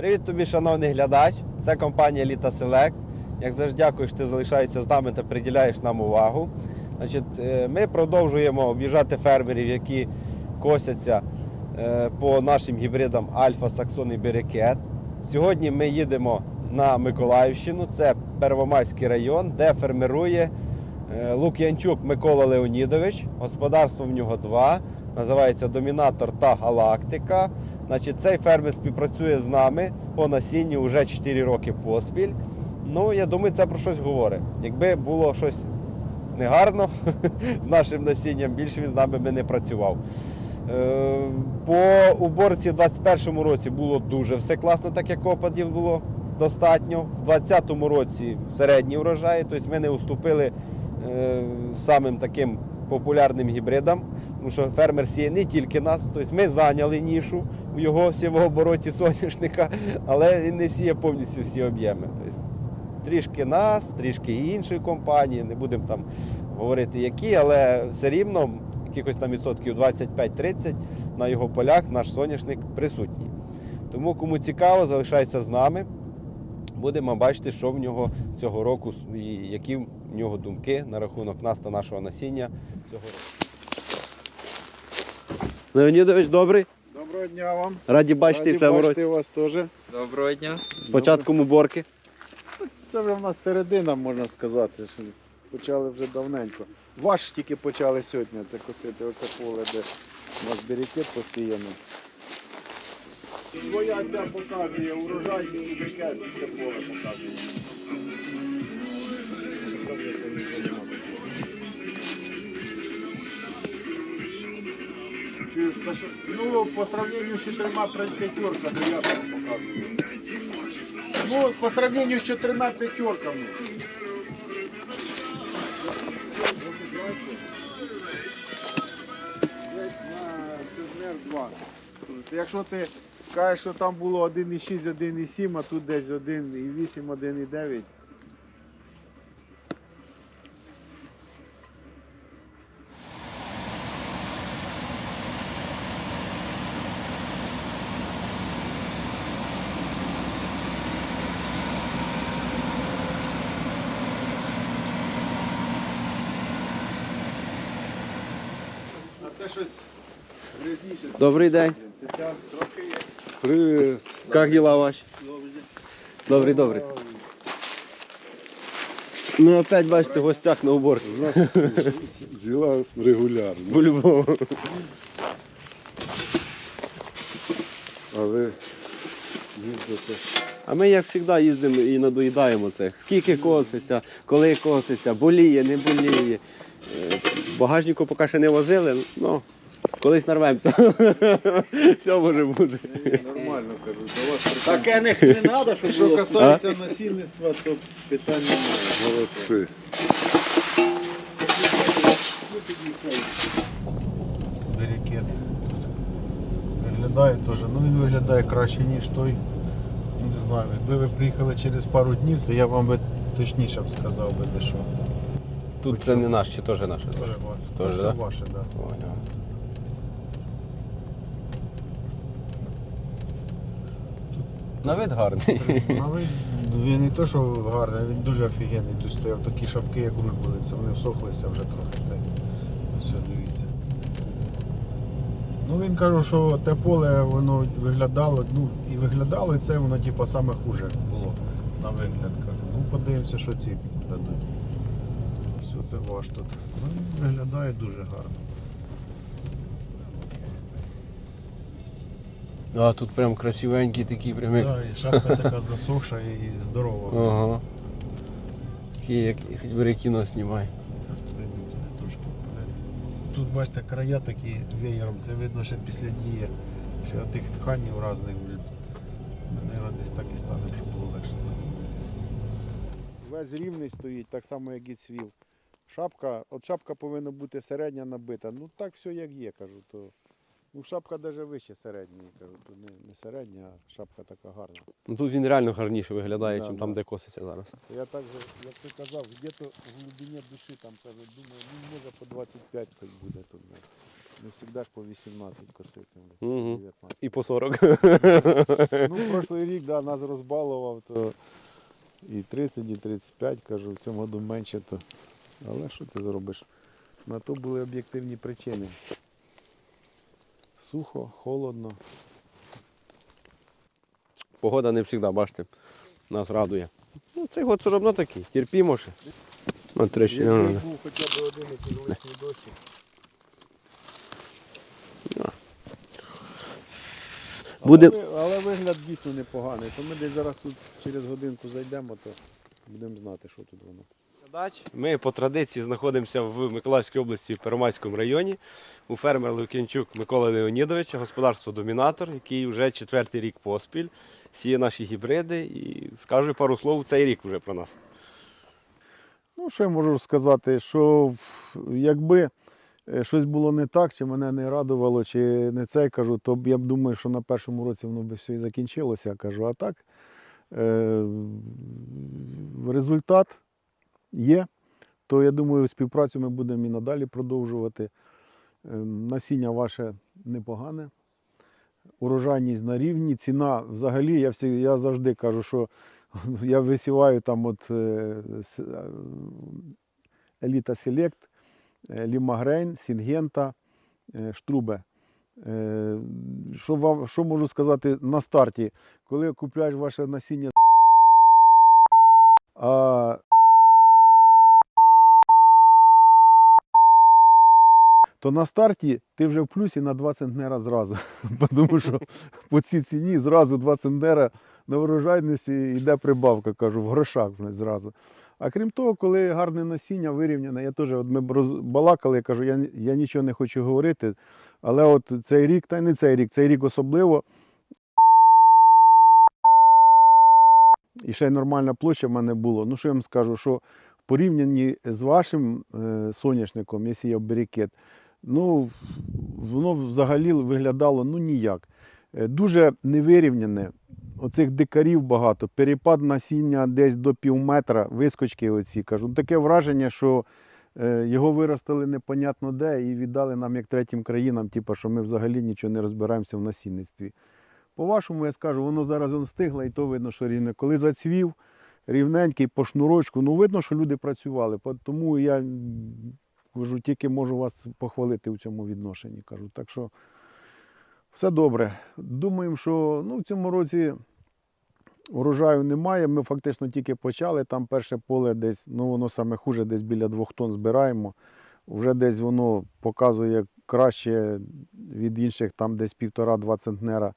Привіт тобі, шановний глядач. Це компанія Літа Селект. Як завжди, дякую, що ти залишаєшся з нами та приділяєш нам увагу. Значить, е, ми продовжуємо об'їжджати фермерів, які косяться е, по нашим гібридам Альфа, Саксон і Берекет. Сьогодні ми їдемо на Миколаївщину, це Первомайський район, де фермерує е, Лук'янчук Микола Леонідович. Господарство в нього два. Називається Домінатор та Галактика. Значить, цей фермер співпрацює з нами по насінню вже 4 роки поспіль. Ну, я думаю, це про щось говорить. Якби було щось негарно з нашим насінням, більше він з нами би не працював. Е, По уборці в 2021 році було дуже все класно, так як опадів було достатньо. В 2020 році середні врожаї, тобто ми не уступили е, самим таким популярним гібридам, тому що фермер сіє не тільки нас, тобто ми зайняли нішу в його сівообороті соняшника, але він не сіє повністю всі об'єми. Тобто, трішки нас, трішки іншої компанії, не будемо там говорити які, але все рівно якихось там відсотків 25-30 на його полях наш соняшник присутній. Тому кому цікаво, залишайся з нами. Будемо бачити, що в нього цього року і які в нього думки на рахунок нас та нашого насіння цього року. Леонідович, добрий. Доброго дня вам. Раді бачити Раді в бачити році. вас теж. Доброго дня. З початком уборки. Це вже в нас середина, можна сказати. що Почали вже давненько. Ваш тільки почали сьогодні це косити, оце поле, де у нас берекет посіяно. Своя ця показує урожайність берекет, це поле показує. Ну, по сравнению з чотирма п'ятерками, я вам показую. Ну, по сравнению с четырьмя пятерками. Якщо ти кажеш, що там було 1,6, 1,7, а тут десь 1,8, 1,9. Це щось грязніше. Добрий день. Це ця трохи є. Привет. Як діла ваші? Добрий, добрий. Ну, опять бачите, в гостях на уборці. У нас дела регулярні. По-любому. Але їздити. А ми, як завжди, їздимо і надоїдаємо це. Скільки коситься, коли коситься, боліє, не боліє. Е, Багажнику поки ще не возили, ну, колись нарвемося. Все може бути. Нормально кажу. До вас. Таке не, треба, щоб Що касається насильництва, то питань немає. Молодці. Берекет. Виглядає теж. Ну він виглядає краще, ніж той. Не знаю, якби ви приїхали через пару днів, то я вам би точніше б сказав би, де що. Тут це не наш, чи теж наше? Теж ваше. Це Теж, да? ваше, да. Поняв. На вид гарний. А ви, він не то, що гарний, він дуже офігенний. Тут стояв такі шапки, як руль були. Це вони всохлися вже трохи. Та, й все, дивіться. Ну він каже, що те поле воно виглядало, ну і виглядало, і це воно типу, саме хуже було на вигляд. Кажу. Ну подивимося, що ці дадуть. Все, це ваш тут. Ну, виглядає дуже гарно. А тут прям красивенький такий прямий. Так, і шапка така засохша і здорова. Ага. Такий, як хоч бери кіно знімай. Тут бачите, края такі веєром, це видно ще після дії. Ще тих тканів різних, блін. Наверное, десь так і стане, щоб було легше. Весь рівний стоїть, так само, як і цвіл. Шапка, от шапка повинна бути середня набита. Ну так все як є, кажу. То, ну шапка навіть вище середньої, кажу. Не, не середня, а шапка така гарна. Ну тут він реально гарніше виглядає, Да, ніж да. там, де коситься зараз. Я так же, як ти казав, где-то в глибині душі там кажу, думаю, ну може по 25 хоч буде тут. ну. Не завжди ж по 18 косити. Мгм. 19. І по 40. Ну, прошлий рік да, нас розбалував, то і 30, і 35, кажу, в цьому году менше, то. Але що ти зробиш? На то були об'єктивні причини. Сухо, холодно. Погода не завжди, бачите, нас радує. Ну, цей год все одно такий, терпімо ще. Ну, трещі, Якби був хоча б один якийсь лишній дощик. Буде- Але, але вигляд дійсно непоганий. То ми десь зараз тут через годинку зайдемо, то будемо знати, що тут воно. Ми по традиції знаходимося в Миколаївській області, в Первомайському районі, у фермера Лукінчук Миколи Леонідовича, господарство Домінатор, який вже четвертий рік поспіль сіє наші гібриди і скаже пару слов цей рік вже про нас. Ну, що я можу сказати, що якби е, щось було не так, чи мене не радувало, чи не це кажу, то я б думаю, що на першому році воно б все і закінчилося. Кажу, а так е, результат є. То я думаю, співпрацю ми будемо і надалі продовжувати. Е, Насіння ваше непогане. Урожайність на рівні, ціна взагалі, я, всі, я завжди кажу, що я висіваю там от е, е, Еліта Селект, е, Лімагрейн, Сінгента, Штрубе. Що, вам, що можу сказати на старті? Коли купляєш ваше насіння, а то на старті ти вже в плюсі на 2 центнера зразу. Тому що по цій ціні зразу 2 центнера на врожайності йде прибавка, кажу, в грошах вже зразу. А крім того, коли гарне насіння вирівняне, я теж от ми балакали, я кажу, я, я нічого не хочу говорити, але от цей рік, та й не цей рік, цей рік особливо. І ще й нормальна площа в мене було. Ну, що я вам скажу, що в порівнянні з вашим е, соняшником, якщо я берекет, ну, воно взагалі виглядало ну, ніяк. Е, Дуже невирівняне. Оцих дикарів багато, перепад насіння десь до пів метра, вискочки оці. Кажу, таке враження, що е, його виростили непонятно де і віддали нам як третім країнам, типу, що ми взагалі нічого не розбираємося в насінництві. По-вашому, я скажу, воно зараз он стигло, і то видно, що рівне. Коли зацвів, рівненький по шнурочку, ну видно, що люди працювали. Тому я кажу, тільки можу вас похвалити в цьому відношенні. Кажу. Так що все добре. Думаємо, що ну, в цьому році урожаю немає. Ми фактично тільки почали. Там перше поле десь, ну воно саме хуже, десь біля двох тонн збираємо. Вже десь воно показує краще від інших, там десь півтора-два центнера.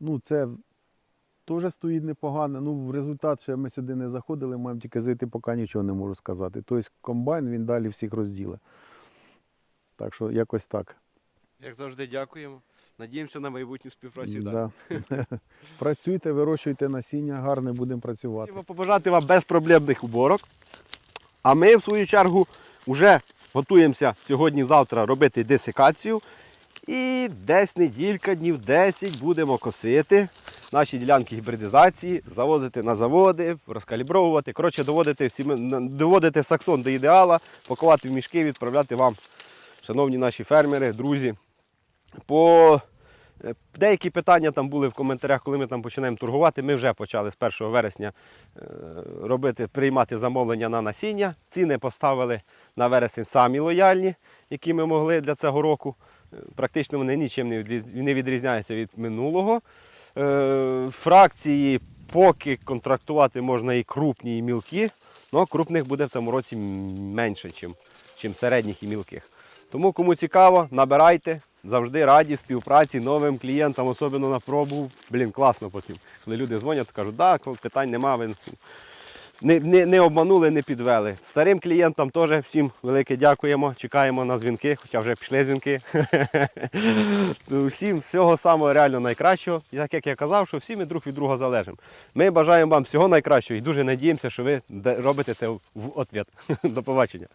Ну, це теж стоїть непогано. Ну, в результат ще ми сюди не заходили, маємо тільки зайти, поки нічого не можу сказати. Тобто комбайн він далі всіх розділить. Так що якось так. Як завжди, дякуємо. Надіємося на майбутню співпрацю. Да. Працюйте, вирощуйте насіння, гарно будемо працювати. Хотімо побажати вам безпроблемних уборок. А ми, в свою чергу, вже готуємося сьогодні-завтра робити десикацію. І десь неділька, днів 10 будемо косити наші ділянки гібридизації, заводити на заводи, розкалібровувати. Коротше, доводити, всі, доводити саксон до ідеала, пакувати в мішки, відправляти вам, шановні наші фермери, друзі. По Е, Деякі питання там були в коментарях, коли ми там починаємо торгувати. Ми вже почали з 1 вересня е, робити, приймати замовлення на насіння. Ціни поставили на вересень самі лояльні, які ми могли для цього року. Е, Практично вони нічим не відрізняються від минулого. Е, Фракції поки контрактувати можна і крупні, і мілкі, але крупних буде в цьому році менше, ніж середніх і мілких. Тому кому цікаво, набирайте. Завжди раді співпраці новим клієнтам, особливо на пробу. Блін, класно потім. Коли люди дзвонять, кажуть, так, питань нема, ви не, не, не обманули, не підвели. Старим клієнтам теж всім велике дякуємо. Чекаємо на дзвінки, хоча вже пішли дзвінки. Всім всього самого реально найкращого. І так як я казав, що всі ми друг від друга залежимо. Ми бажаємо вам всього найкращого і дуже надіємося, що ви робите це в ответ. До побачення.